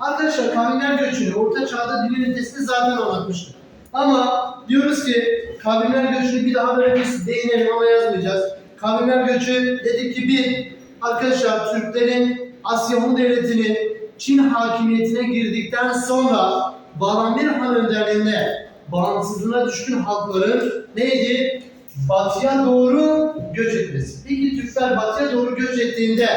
Arkadaşlar kavimler göçünü Orta Çağ'da dilin ötesini zaten anlatmıştık. Ama diyoruz ki kavimler göçünü bir daha böyle biz değinelim ama yazmayacağız. Kavimler göçü dedik ki bir arkadaşlar Türklerin Asya Hun Devleti'nin Çin hakimiyetine girdikten sonra Balamir Han önderliğinde bağımsızlığına düşkün halkların neydi? Batıya doğru göç etmesi. Peki Türkler batıya doğru göç ettiğinde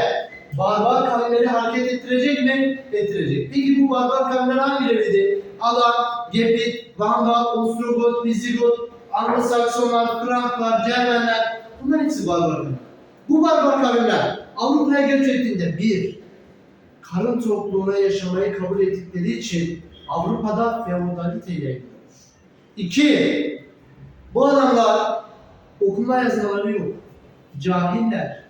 barbar kavimleri hareket ettirecek mi? Ettirecek. Peki bu barbar kavimler hangileriydi? Alan, Gepit, Vandal, Ostrogot, Visigot, Anglo-Saksonlar, Franklar, Cermenler bunlar hepsi barbar kavimler. Bu barbar kavimler Avrupa'ya göç ettiğinde bir, karın tokluğuna yaşamayı kabul ettikleri için Avrupa'da feodalite yayılıyor. İki, bu adamlar okuma yazmaları yok. Cahiller.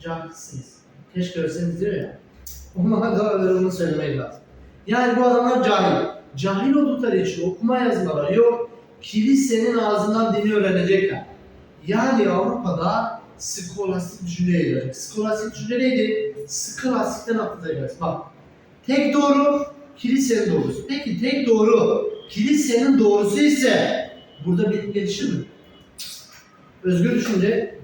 Cahilsiniz. Keşke ölseniz diyor ya. Onlara da öyle söylemek lazım. Yani bu adamlar cahil. Cahil oldukları için okuma yazmaları yok. Kilisenin ağzından dini öğrenecekler. Yani Avrupa'da skolastik düşünce yayılacak. Skolastik düşünce neydi? Skolastikten atlayacağız. Bak. Tek doğru kilisenin doğrusu. Peki tek doğru kilisenin doğrusu ise burada bilim gelişir mi? Özgür düşünce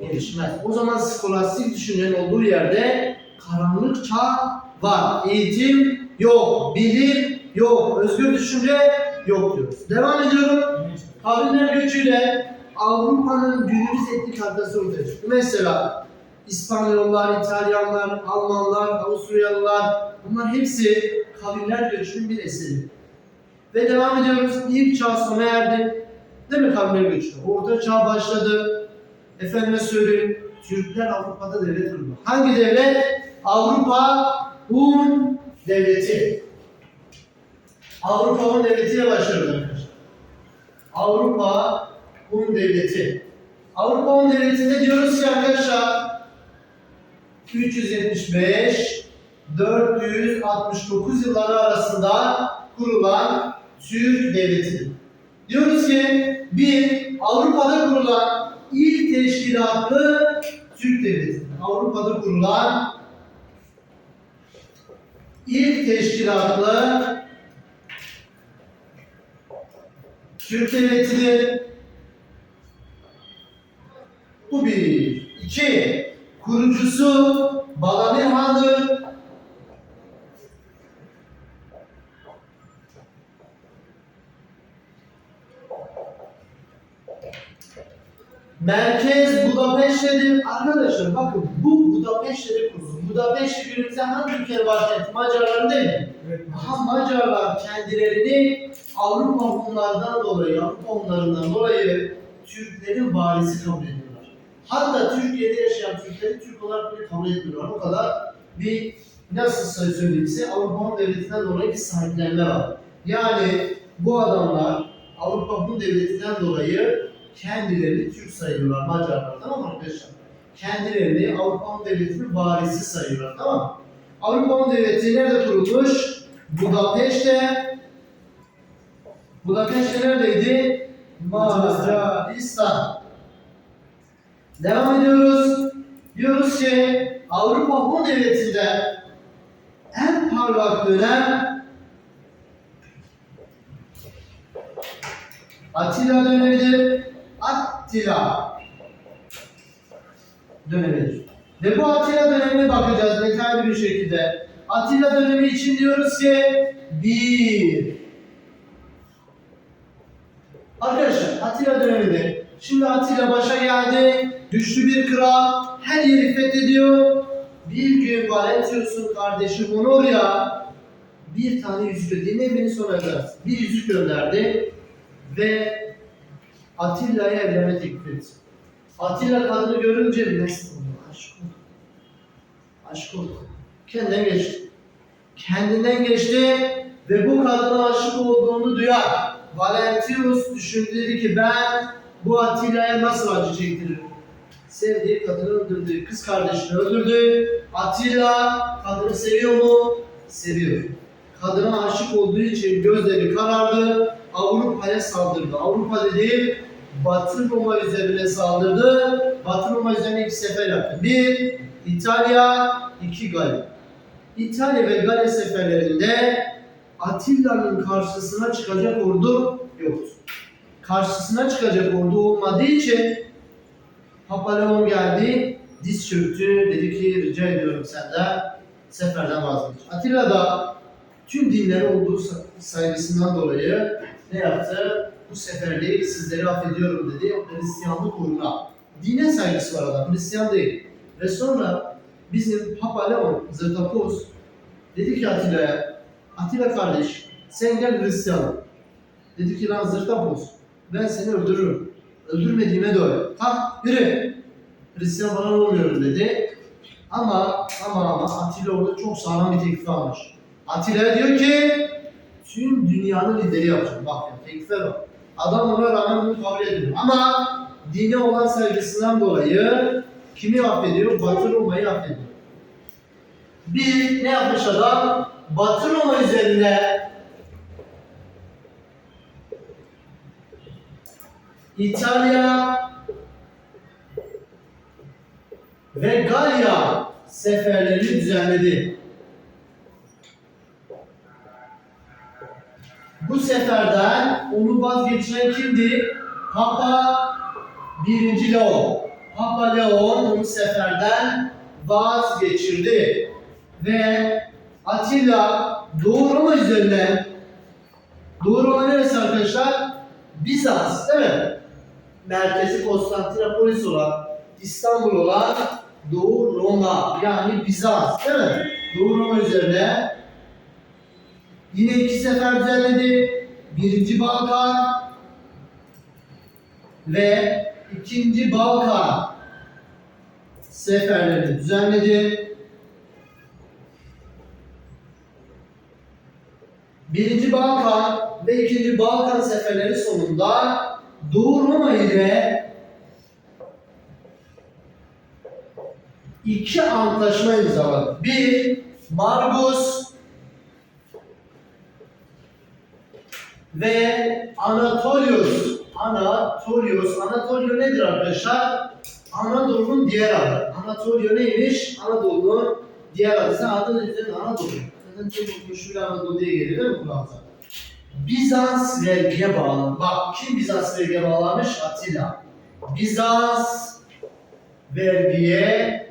gelişmez. O zaman skolastik düşüncenin olduğu yerde karanlık çağ var. Eğitim yok, bilim yok, özgür düşünce yok diyoruz. Devam ediyorum. Kavimler göçüyle Avrupa'nın günümüz etnik haritası ortaya çıktı. Mesela İspanyollar, İtalyanlar, Almanlar, Avusturyalılar bunlar hepsi kavimler göçünün bir eseri. Ve devam ediyoruz. İlk çağ sona erdi. Değil mi kavimler göçü? Orta çağ başladı. Efendime söyleyeyim. Türkler Avrupa'da devlet kurdu. Hangi devlet? Avrupa Hun Devleti. Avrupa Hun Devleti'yle başlıyoruz arkadaşlar. Avrupa Hun Devleti. Avrupa Hun Devleti'nde diyoruz ki arkadaşlar 375 469 yılları arasında kurulan Türk Devleti. Diyoruz ki bir Avrupa'da kurulan ilk teşkilatlı Türk Devleti. Avrupa'da kurulan ilk teşkilatlı Türk Devleti'dir. Bu bir. İki, kurucusu Han'dır. Merkez Budapeşte'dir. Arkadaşlar bakın bu Budapeşte'de kuruldu. Budapeşte günümüzde hangi ülke başkenti? Macarların değil mi? Aha Macarlar kendilerini Avrupa Hunlardan dolayı, Avrupa Hunlarından dolayı Türklerin varisi kabul ediyorlar. Hatta Türkiye'de yaşayan Türkleri Türk olarak bile kabul etmiyorlar. O kadar bir nasıl söyleyeyim size Avrupa Hun Devleti'nden dolayı bir sahiplenme var. Yani bu adamlar Avrupa Hun Devleti'nden dolayı kendilerini Türk sayıyorlar Macarlar tamam mı arkadaşlar? Kendilerini Avrupa Devleti'nin varisi sayıyorlar tamam mı? Avrupa Devleti nerede kurulmuş? Budapeşte. Budapeşte neredeydi? Macaristan. Devam ediyoruz. Diyoruz ki Avrupa Hun Devleti'nde en parlak dönem Atilla dönemidir. Attila dönemidir. Ve bu Atilla dönemine bakacağız detaylı bir şekilde. Atilla dönemi için diyoruz ki bir. Arkadaşlar Atilla döneminde şimdi Atilla başa geldi. Güçlü bir kral. Her yeri fethediyor. Bir gün Valentius'un kardeşi Honoria bir tane yüzük dinle beni sonra edersin. Bir yüzük gönderdi ve Atilla'ya evlenme teklif etti. Atilla kadını görünce mest oldu. Aşk oldu. Aşk oldu. Kendinden geçti. Kendinden geçti ve bu kadına aşık olduğunu duyar. Valentius düşündü dedi ki ben bu Atilla'ya nasıl acı çektiririm? Sevdiği kadını öldürdü. Kız kardeşini öldürdü. Atilla kadını seviyor mu? Seviyor. Kadına aşık olduğu için gözleri karardı. Avrupa'ya saldırdı. Avrupa dedi Batı Roma üzerine saldırdı. Batı Roma üzerine iki sefer yaptı. Bir, İtalya, iki Galya. İtalya ve Gale seferlerinde Atilla'nın karşısına çıkacak ordu yoktu. Karşısına çıkacak ordu olmadığı için Papa Leon geldi, diz çöktü, dedi ki rica ediyorum senden seferden vazgeç. Atilla da tüm dinleri olduğu sa- saygısından dolayı ne yaptı? Bu seferliği sizleri affediyorum dedi. Hristiyanlık uğruna. Dine saygısı var adam, Hristiyan değil. Ve sonra bizim Papa Leon Zırtapos dedi ki Atilla'ya, Atilla kardeş sen gel Hristiyan ol. Dedi ki lan Zırtapos ben seni öldürürüm. Öldürmediğime öyle. Kalk yürü. Hristiyan falan olmuyorum dedi. Ama ama ama Atilla orada çok sağlam bir teklif almış. Atilla diyor ki tüm dünyanın lideri yapacağım. Bak ya teklife bak. Adam ona rağmen bunu kabul ediyor. Ama dine olan saygısından dolayı kimi affediyor? Batı Roma'yı affediyor. Bir ne yapmış adam? Batı Roma üzerine İtalya ve Galya seferlerini düzenledi. Bu seferden onu vazgeçiren kimdi? Papa 1. Leon. Papa Leon onu seferden vazgeçirdi. Ve Atilla Doğu Roma üzerinden Doğu Roma neresi arkadaşlar? Bizans değil mi? Merkezi Konstantinopolis olan, İstanbul olan Doğu Roma yani Bizans değil mi? Doğu Roma üzerine yine iki sefer düzenledi. Birinci Balkan ve ikinci Balkan seferlerini düzenledi. Birinci Balkan ve ikinci Balkan seferleri sonunda Doğu Roma ile iki antlaşma imzaladı. Bir, Margus ve Anatolius. Anatolius. Anatolio nedir arkadaşlar? Anadolu'nun diğer adı. Anatolio neymiş? Anadolu'nun diğer adı. Sen adın üzerinde Anadolu. Zaten çok meşhur Anadolu diye geliyor değil mi kulağınıza? Bizans vergiye bağlandı. Bak kim Bizans vergiye bağlanmış? Atilla. Bizans vergiye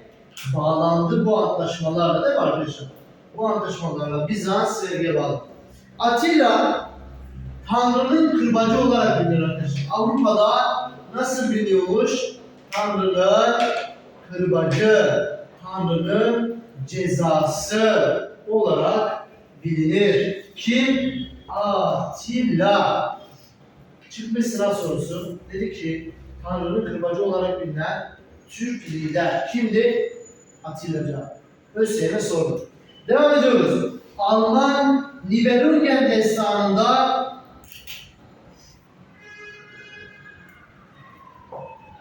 bağlandı bu antlaşmalarla değil mi arkadaşlar? Bu antlaşmalarla Bizans vergiye bağlandı. Atilla Tanrı'nın kırbacı olarak bilinir arkadaşlar. Avrupa'da nasıl biliniyormuş? Tanrı'nın kırbacı, Tanrı'nın cezası olarak bilinir. Kim? Atilla. Çıkmış sınav sorusu. Dedi ki Tanrı'nın kırbacı olarak bilinen Türk lider kimdi? Atilla Can. ÖSYM sordu. Devam ediyoruz. Alman Nibelungen destanında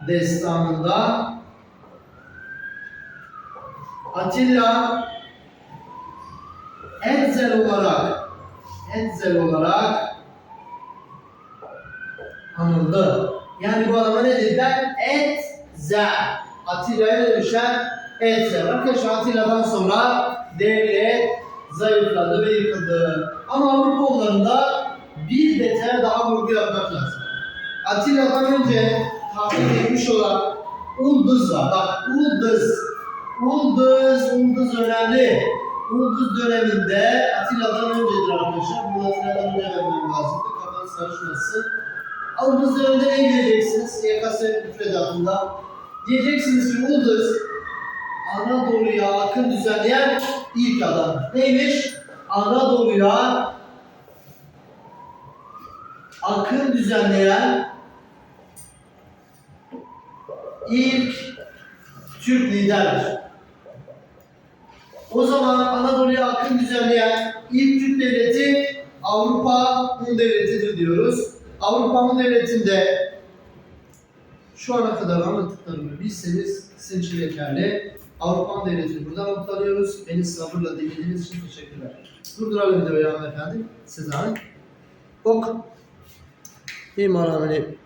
destanında Atilla Etzel olarak Etzel olarak anıldı. Yani bu adama ne dediler? Etzel. Atilla'ya ne düşer? Etzel. Arkadaşlar Atilla'dan sonra devlet zayıfladı ve yıkıldı. Ama Avrupalılarında bir detaya daha vurgu yapmak lazım. Atilla'dan önce tahmin etmiş olan Ulduz var. Bak Ulduz. Ulduz, Ulduz önemli. Ulduz döneminde Atilla'dan öncedir arkadaşlar. Bunu Atilla'dan önce vermem lazımdı. Kafanız karışmasın. Ulduz döneminde ne bileceksiniz? YKS müfredatında. Diyeceksiniz ki Ulduz Anadolu'ya akın düzenleyen ilk adam. Neymiş? Anadolu'ya akın düzenleyen ilk Türk liderdir. O zaman Anadolu'ya akın düzenleyen ilk Türk devleti Avrupa Hun Devleti'dir diyoruz. Avrupa Hun Devleti'nde şu ana kadar anlattıklarımı bilseniz sizin için yeterli. Avrupa Hun Devleti'ni buradan not alıyoruz. Beni sabırla dinlediğiniz için teşekkürler. Durduralım videoyu hanımefendi. Sezai. Ok. İman ameli.